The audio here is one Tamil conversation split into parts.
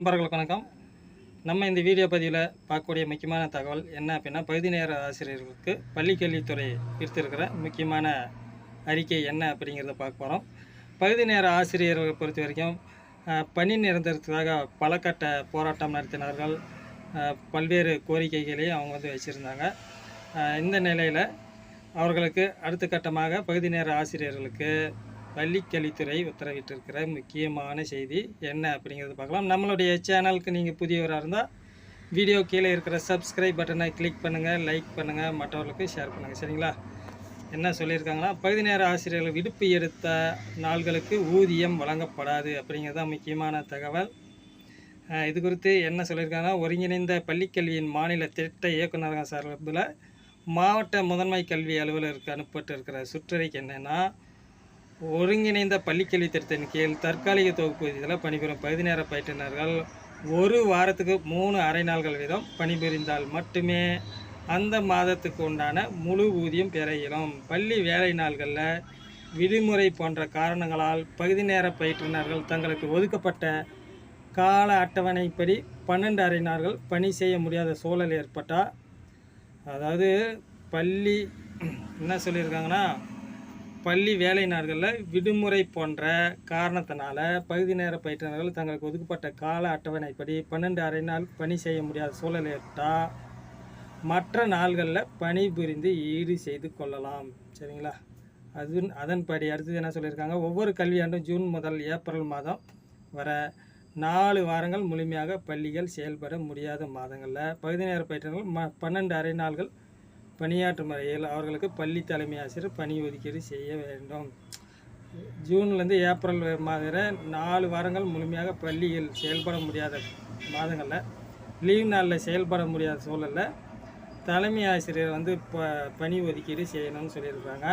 நண்பர்களுக்கு வணக்கம். நம்ம இந்த வீடியோ பதிவில் பார்க்கக்கூடிய முக்கியமான தகவல் என்ன அப்படின்னா பகுதி நேர ஆசிரியர்களுக்கு பள்ளிக்கல்வித்துறை பிரித்திருக்கிற முக்கியமான அறிக்கை என்ன அப்படிங்கிறத பார்க்க போகிறோம் பகுதி நேர ஆசிரியர்களை பொறுத்த வரைக்கும் பணி நிரந்தரத்துக்காக பல கட்ட போராட்டம் நடத்தினார்கள் பல்வேறு கோரிக்கைகளையும் அவங்க வந்து வச்சுருந்தாங்க. இந்த நிலையில் அவர்களுக்கு அடுத்த கட்டமாக பகுதி நேர ஆசிரியர்களுக்கு பள்ளிக்கல்வித்துறை உத்தரவிட்டிருக்கிற முக்கியமான செய்தி என்ன அப்படிங்கிறது பார்க்கலாம். நம்மளுடைய சேனலுக்கு நீங்கள் புதியவராக இருந்தால் வீடியோ கீழே இருக்கிற சப்ஸ்கிரைப் பட்டனை கிளிக் பண்ணுங்கள் லைக் பண்ணுங்கள் மற்றவர்களுக்கு ஷேர் பண்ணுங்கள் சரிங்களா? என்ன சொல்லியிருக்காங்கன்னா பகுதி நேர ஆசிரியர்கள் விடுப்பு எடுத்த நாள்களுக்கு ஊதியம் வழங்கப்படாது அப்படிங்கிறது தான் முக்கியமான தகவல். இது குறித்து என்ன சொல்லியிருக்காங்கன்னா ஒருங்கிணைந்த பள்ளிக்கல்வியின் மாநில திட்ட இயக்குநரகம் சார்பில் மாவட்ட முதன்மை கல்வி அலுவலருக்கு அனுப்பப்பட்டு இருக்கிற சுற்றறிக்கை என்னென்னா ஒருங்கிணைந்த பள்ளிக்கல்வி திட்டத்தின் கீழ் தற்காலிக தொகுப்பு இதில் பணிபுரியும் பகுதி நேர பயிற்றுனர்கள் ஒரு வாரத்துக்கு மூணு அரை நாள்கள் வீதம் பணிபுரிந்தால் மட்டுமே அந்த மாதத்துக்கு உண்டான முழு ஊதியம் பெற இயலும் பள்ளி வேலை நாள்களில் விடுமுறை போன்ற காரணங்களால் பகுதி நேர பயிற்றுனர்கள் தங்களுக்கு ஒதுக்கப்பட்ட கால அட்டவணைப்படி பன்னெண்டு அரை நாள்கள் பணி செய்ய முடியாத சூழல் ஏற்பட்டால் அதாவது பள்ளி என்ன சொல்லியிருக்காங்கன்னா பள்ளி வேலை நாட்களில் விடுமுறை போன்ற காரணத்தினால பகுதி நேர பயிற்றுனர்கள் தங்களுக்கு ஒதுக்கப்பட்ட கால அட்டவணைப்படி பன்னெண்டு அரை நாள் பணி செய்ய முடியாத சூழல் ஏற்பட்டால் மற்ற நாள்களில் பணி புரிந்து ஈடு செய்து கொள்ளலாம். சரிங்களா? அது அதன்படி அடுத்தது என்ன சொல்லியிருக்காங்க? ஒவ்வொரு கல்வியாண்டும் ஜூன் முதல் ஏப்ரல் மாதம் வர நாலு வாரங்கள் முழுமையாக பள்ளிகள் செயல்பட முடியாத மாதங்களில் பகுதி நேர பயிற்றுனர்கள் ம பன்னெண்டு அரை நாள்கள் பணியாற்றும் முறையில் அவர்களுக்கு பள்ளி தலைமை ஆசிரியர் பணி ஒதுக்கீடு செய்ய வேண்டும். ஜூன்லேருந்து ஏப்ரல் மாதிரி நாலு வாரங்கள் முழுமையாக பள்ளியில் செயல்பட முடியாத மாதங்களில் லீவ் நாளில் செயல்பட முடியாத சூழலில் தலைமை ஆசிரியர் வந்து ப பணி ஒதுக்கீடு செய்யணும்னு சொல்லியிருக்காங்க.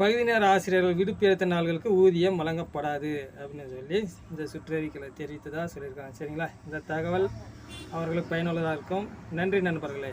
பகுதி நேர ஆசிரியர்கள் விடுப்பிறத்த நாள்களுக்கு ஊதியம் வழங்கப்படாது அப்படின்னு சொல்லி இந்த சுற்றறிக்கையில் தெரிவித்ததாக சொல்லியிருக்காங்க. சரிங்களா? இந்த தகவல் அவர்களுக்கு பயனுள்ளதாக இருக்கும். நன்றி நண்பர்களே.